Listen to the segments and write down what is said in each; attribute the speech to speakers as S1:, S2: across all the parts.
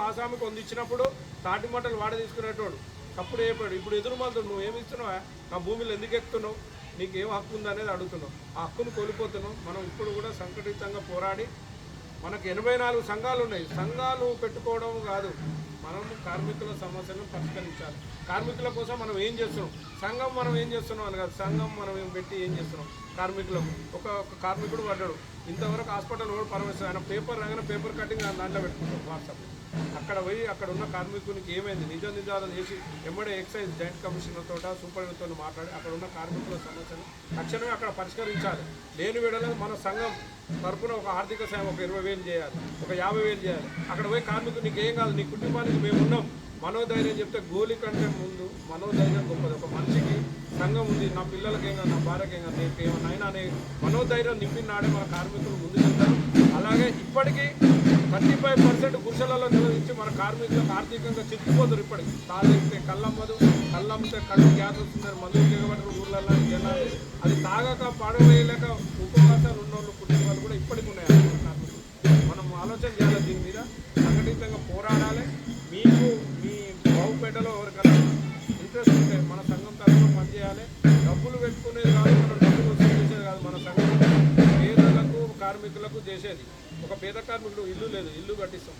S1: ఆసామికి వంద ఇచ్చినప్పుడు తాటి మంటలు వాడ తీసుకునేటోడు. తప్పుడు చెప్పాడు ఇప్పుడు ఎదురు మాత్రం నువ్వు ఏమి ఇస్తున్నావా? నా భూమిలో ఎందుకు ఎక్కుతున్నావు? నీకు ఏం హక్కు ఉందనేది అనేది అడుగుతున్నావు ఆ హక్కును కోల్పోతున్నావు మనం ఇప్పుడు కూడా సంఘటితంగా పోరాడి మనకు ఎనభై నాలుగు సంఘాలు ఉన్నాయి. సంఘాలు పెట్టుకోవడం కాదు. మనం కార్మికుల సమస్యలను పరిష్కరించాలి. కార్మికుల కోసం మనం ఏం చేస్తున్నాం? సంఘం మనం ఏం చేస్తున్నాం అని కాదు. సంఘం మనం ఏం పెట్టి ఏం చేస్తున్నాం? కార్మికులకు. ఒక కార్మికుడు పడ్డాడు. ఇంతవరకు హాస్పిటల్ కూడా పరమేశ్వరం ఆయన పేపర్ రాగానే పేపర్ కటింగ్ ఆయన దాంట్లో పెట్టుకుంటాం వాట్సాప్ అక్కడ పోయి అక్కడ ఉన్న కార్మికునికి ఏమైంది? నిజ నిజాలు చేసి ఎమ్మడే ఎక్సైజ్ జాయింట్ కమిషనర్తో సూపరింటెండెంట్తో మాట్లాడి అక్కడ ఉన్న కార్మికుల సమస్యను తక్షణమే అక్కడ పరిష్కరించాలి. లేని వేళలో మన సంఘం తరపున ఒక ఆర్థిక సాయం ఒక ఇరవై వేలు చేయాలి. ఒక యాభై వేలు చేయాలి. అక్కడ పోయి కార్మికుడు ఏం కాదు నీ కుటుంబానికి మేము ఉన్నాం. మనోధైర్యం చెప్తే గోలి కంటే ముందు మనోధైర్యం గొప్పది. ఒక మనిషికి సంఘం ఉంది నా పిల్లలకి నా భార్యకి ఏం ఏమన్నా అయినా అనే మనోధైర్యం నింపినాడే మన కార్మికులు ముందుకెళ్తారు అలాగే ఇప్పటికీ థర్టీ ఫైవ్ పర్సెంట్ గుడిసెలలో నిర్వహించి మన కార్మికులకు ఆర్థికంగా చిక్కిపోతారు ఇప్పటికి. తాగితే కళ్ళమ్మదు కళ్ళమ్మితే కళ్ళు గ్యాస్ వస్తుందని మందులు దిగబడరు ఊర్లలో జనాలు అది తాగక పాడవేయలేక ఉపవాసాలు ఉన్నోళ్ళు వాళ్ళు కూడా ఇప్పటికి ఉన్నాయి మనం ఆలోచన చేయాలి దీని మీద. సంఘటితంగా పోరాడాలి. బావుపేటలో ఎవరికైనా ఇంట్రెస్ట్ ఉంటే మన సంఘం తరఫున పనిచేయాలి. డబ్బులు పెట్టుకునేది కాదు మనం డబ్బులు వసూలు చేసేది కాదు మన సంఘం. పేదలకు కార్మికులకు చేసేది. ఒక పేద కార్మికుడు ఇల్లు లేదు ఇల్లు కట్టిస్తాం.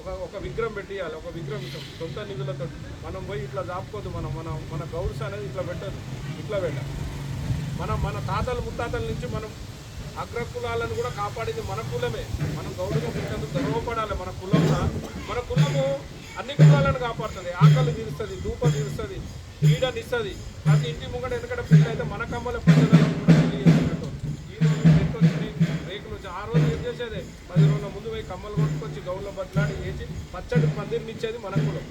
S1: ఒక ఒక విగ్రహం పెట్టియాలి ఒక విగ్రహం ఇస్తాం సొంత నిధులతో మనం పోయి ఇట్లా దాపుకోదు మనం మన మన గౌరస్ అనేది ఇట్లా పెట్టదు ఇట్లా పెట్టాలి. మనం మన తాతలు ముత్తాతల నుంచి మనం అగ్రకులాలను కూడా కాపాడింది మన కులమే. మనం గౌరవం పెట్టదు గర్వపడాలి మన కులంలో మన అన్ని కులాలను కాపాడుతుంది. ఆకలి తీరుస్తుంది ధూపం తీరుస్తుంది ఇస్తుంది. ప్రతి ఇంటి ముంగట ఎందుకంటే పిల్లలు అయితే మన కమ్మల ప్రజలను కూడా ఈ రోజు రేకులు రేకులు వచ్చి ఆ రోజు ఏం చేసేది? పది రోజుల ముందు పోయి కమ్మలు కొట్టుకొచ్చి గౌళ్ళ బట్లాడి వేసి పచ్చడి పందిరినిచ్చేది మన కులం.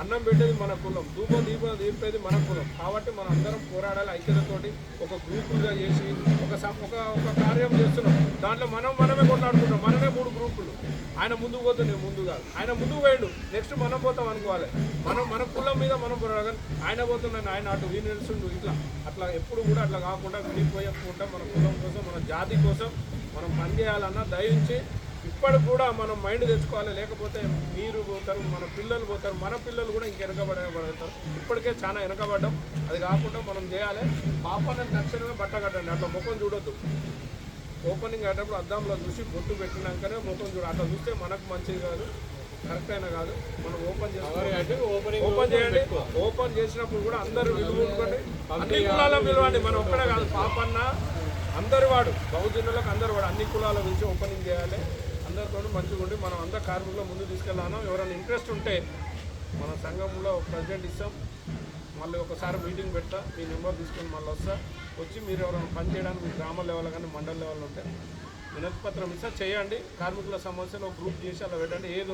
S1: అన్నం పెట్టేది మన కులం. ధూపం దీపం దీపేది మన కులం. కాబట్టి మనం అందరం పోరాడాలి ఐక్యతతోటి. ఒక గ్రూపులుగా చేసి ఒక సం- ఒక ఒక కార్యం చేస్తున్నాం. దాంట్లో మనం మనమే కొట్లాడుకుంటాం మనమే మూడు గ్రూపులు ఆయన ముందుకు పోతే నేను ముందు కాదు. ఆయన ముందుకు పోయాడు. నెక్స్ట్ మనం పోతాం అనుకోవాలి. మనం మన కులం మీద మనం పోరాడాలి. ఆయన పోతున్నాను ఆయన అటు వీని ఇట్లా. అట్లా ఎప్పుడు కూడా అట్లా కాకుండా విడిపోయకుండా మన కులం కోసం మన జాతి కోసం మనం పనిచేయాలన్నా దయించి ఇప్పటికి కూడా మనం మైండ్ తెచ్చుకోవాలి లేకపోతే మీరు పోతారు మన పిల్లలు పోతారు మన పిల్లలు కూడా ఇంక వెనకబడతారు ఇప్పటికే చాలా వెనకబడ్డాం. అది కాకుండా మనం చేయాలి పాపాన్ని తక్షణమే బట్ట కట్టండి. అట్లా ముఖం చూడొద్దు. ఓపెనింగ్ అయ్యేటప్పుడు అద్దంలో చూసి బొట్టు పెట్టినాకనే ముఖం చూడ. అట్లా చూస్తే మనకు మంచిది కాదు కరెక్ట్ అయినా కాదు. మనం ఓపెన్ చేసుకోవాలి ఓపెన్ చేయండి. ఓపెన్ చేసినప్పుడు కూడా అందరూ విలువకుంటే అన్ని కులాల విలువండి. మనం ఒక్కడే కాదు పాపన్న అందరి వాడు బహుజనులకు అందరు వాడు అన్ని కులాల గురించి ఓపెనింగ్ చేయాలి. అందరితో మంచిగా ఉండి మనం అందరు కార్మికులు ముందు తీసుకెళ్ళాను ఎవరైనా ఇంట్రెస్ట్ ఉంటే మన సంఘంలో ప్రెసిడెంట్ ఇస్తాం. మళ్ళీ ఒకసారి మీటింగ్ పెడతా. మీ నెంబర్ తీసుకొని మళ్ళీ వస్తా. వచ్చి మీరు ఎవరైనా పని చేయడానికి గ్రామ లెవెల్ కానీ మండల లెవెల్ ఉంటే వినతి పత్రం ఇస్తా. చేయండి. కార్మికుల సమస్యలు ఒక గ్రూప్ చేసి అలా పెట్టండి. ఏది